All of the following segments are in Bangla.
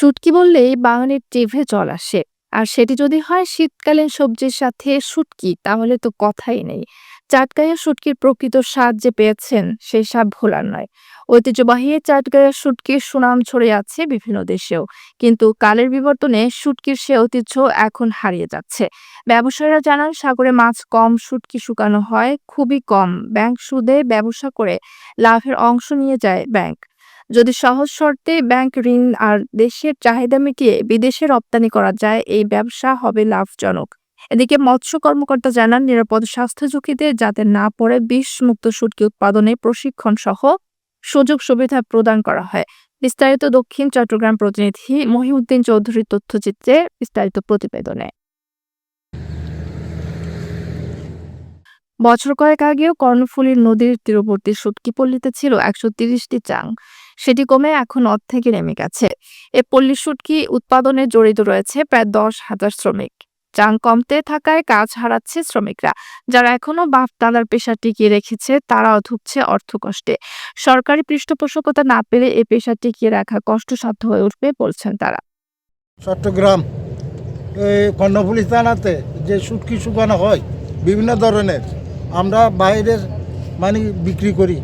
শুটকি বললেই বাঙালির টিভে জল আসে। আর সেটি যদি হয় শীতকালীন সবজির সাথে শুটকি, তাহলে তো কথাই নেই। চাটগাঁয়া শুটকির প্রকৃত স্বাদ যে পেয়েছেন, সেই স্বাদ ভোলার নয়। ঐতিহ্যবাহী চাটগাঁয়া শুটকির সুনাম ছড়িয়ে আছে বিভিন্ন দেশেও। কিন্তু কালের বিবর্তনে শুটকির সে ঐতিহ্য এখন হারিয়ে যাচ্ছে। ব্যবসায়ীরা জানান, সাগরে মাছ কম, শুটকি শুকানো হয়, খুবই কম। ব্যাংক সুদে ব্যবসা করে লাভের অংশ নিয়ে যায় ব্যাংক। যদি সহজ শর্তে ব্যাংক ঋণ আর দেশের চাহিদা মিটিয়ে বিদেশে রপ্তানি করা যায়, এই ব্যবসা হবে লাভজনক। এদিকে মৎস্য কর্মকর্তা জানান, নিরাপদ স্বাস্থ্য ঝুঁকিতে যাতে না পড়ে বিষ মুক্ত শুটকি উৎপাদনে প্রশিক্ষণ সহ সুযোগ সুবিধা প্রদান করা হয়। বিস্তারিত দক্ষিণ চট্টগ্রাম প্রতিনিধি মহিউদ্দিন চৌধুরীর তথ্যচিত্রে বিস্তারিত প্রতিবেদনে। বছর কয়েক আগেও কর্ণফুলীর নদীর তীরবর্তী শুটকি পল্লীতে ছিল একশো তিরিশটি চাং। সেটি কমে এখন অর্ধেকে নেমে গেছে এ পল্লী শুটকি উৎপাদনে জড়িত রয়েছে প্রায় দশ হাজার শ্রমিক। চাং কমতে থাকায় কাজ হারাচ্ছে শ্রমিকরা। যারা এখনও বাপ দাদার পেশা টিকিয়ে রেখেছে, তারাও ধুচ্ছে অর্থকষ্টে। সরকারি পৃষ্ঠপোষকতা না পেলে এ পেশা টিকিয়ে রাখা কষ্টসাধ্য হয়ে উঠবে বলছেন তারা। চট্টগ্রাম কর্ণফুলি থানাতে যে শুটকি শুকানো হয়, বিভিন্ন ধরনের, আমরা বাইরের মানে বিক্রি করি।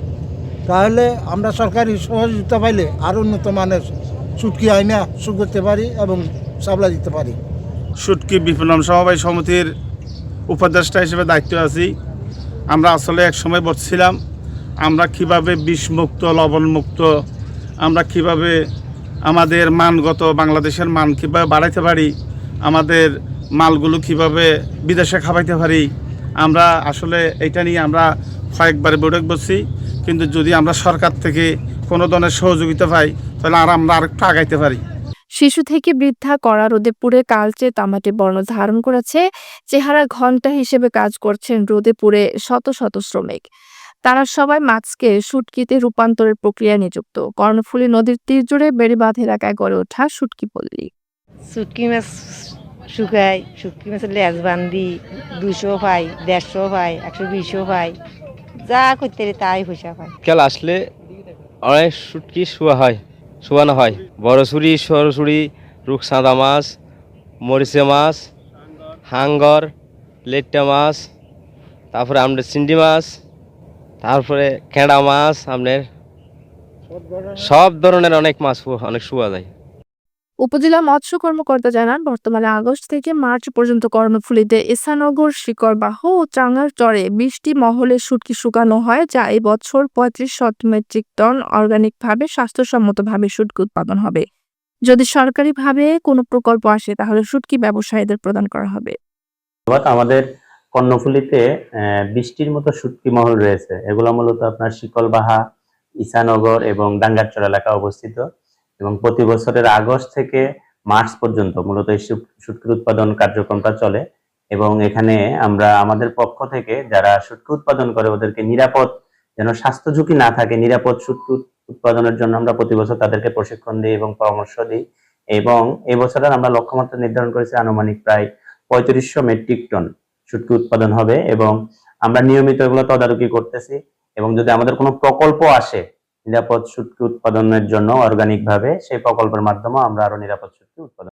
তাহলে আমরা সরকারি সহযোগিতা পাইলে আরও উন্নত মানের শুটকি আইনা করতে পারি এবং সাপ্লাই দিতে পারি। সুটকি বিপণন সমবায় সমিতির উপদেষ্টা হিসেবে দায়িত্ব আছি। আমরা আসলে এক সময় বলছিলাম আমরা কীভাবে বিষমুক্ত, লবণমুক্ত, আমরা কীভাবে আমাদের মানগত বাংলাদেশের মান কীভাবে বাড়াইতে পারি, আমাদের মালগুলো কীভাবে বিদেশে খাওয়াইতে পারি, আমরা আসলে এটা নিয়ে আমরা কয়েকবার বৈঠক বসছি কিন্তু যদি আমরা সরকার থেকে কোনো ধরনের সহযোগিতা পাই তাহলে আর আমরা আরেকটু আগাইতে পারি। শিশু থেকে বৃদ্ধা কড়া রোদে পুড়ে কালচে তামাটে বর্ণ ধারণ করেছে চেহারা ঘণ্টা হিসেবে কাজ করছেন রোদে পুড়ে শত শত শ্রমিক। তারা সবাই মাছকে শুটকিতে রূপান্তরের প্রক্রিয়ায় নিযুক্ত। কর্ণফুলী নদীর তীর জুড়ে বেড়ে বেড়িবাঁধ এলাকায় গড়ে ওঠা শুটকি পল্লী। শুটকি মাছ শুকাই শুটকি মাছের লেজ বান্ধি দুশো পাই দেড়শো পাই একশো বিশও পাই যা করতে তাই পয়সা পাই বিকাল আসলে অনেক শুটকি শোয়া হয়, শোয়ানো হয়। বড় ছুরি, সরু ছুরি রূপসাঁদা মাছ মরিচে মাছ, হাঙ্গর, লেট্টা মাছ, তারপরে আমাদের চিংড়ি মাছ, তারপরে খেঁড়া মাছ আপনার সব ধরনের অনেক মাছ অনেক শোয়া যায়। উপজেলা মৎস্য কর্মকর্তা জানান, বর্তমানে আগস্ট থেকে মার্চ পর্যন্ত কর্ণফুলীতে ইসানগর শিকরবাহ ও চাঙ্গার চরে বৃষ্টি মহলে শুটকি শুকানো হয়, যা এই বছর পঁয়ত্রিশ শত মেট্রিক টন অর্গানিকভাবে স্বাস্থ্যসম্মতভাবে শুটকি উৎপাদন হবে। যদি সরকারিভাবে কোনো প্রকল্প আসে, তাহলে শুটকি ব্যবসায়ীদের প্রদান করা হবে। আমাদের কর্ণফুলীতে বৃষ্টির মতো শুটকি মহল রয়েছে। এগুলো মূলত আপনার শিকলবাহা ইসানগর এবং ডাঙ্গারচর এলাকা অবস্থিত। এবং প্রতি বছরের আগস্ট থেকে মার্চ পর্যন্ত মূলত এই শুট- শুটকির উৎপাদন কার্যক্রমটা চলে এবং এখানে আমরা আমাদের পক্ষ থেকে যারা শুটকি উৎপাদন করে ওদেরকে নিরাপদ যেন স্বাস্থ্য ঝুঁকি না থাকে, নিরাপদ শুটকি উৎপাদনের জন্য আমরা প্রতি বছর তাদেরকে প্রশিক্ষণ দিই এবং পরামর্শ দিই এবং এই বছরের আমরা লক্ষ্যমাত্রা নির্ধারণ করেছি আনুমানিক প্রায় পঁয়ত্রিশশো মেট্রিক টন শুটকি উৎপাদন হবে এবং আমরা নিয়মিত এগুলো তদারকি করতেছি এবং যদি আমাদের কোনো প্রকল্প আসে নিরাপদ শুটকি উৎপাদনের জন্য অর্গানিক ভাবে সেই প্রকল্পের মাধ্যমে আমরা আরও নিরাপদ শুটকি উৎপাদন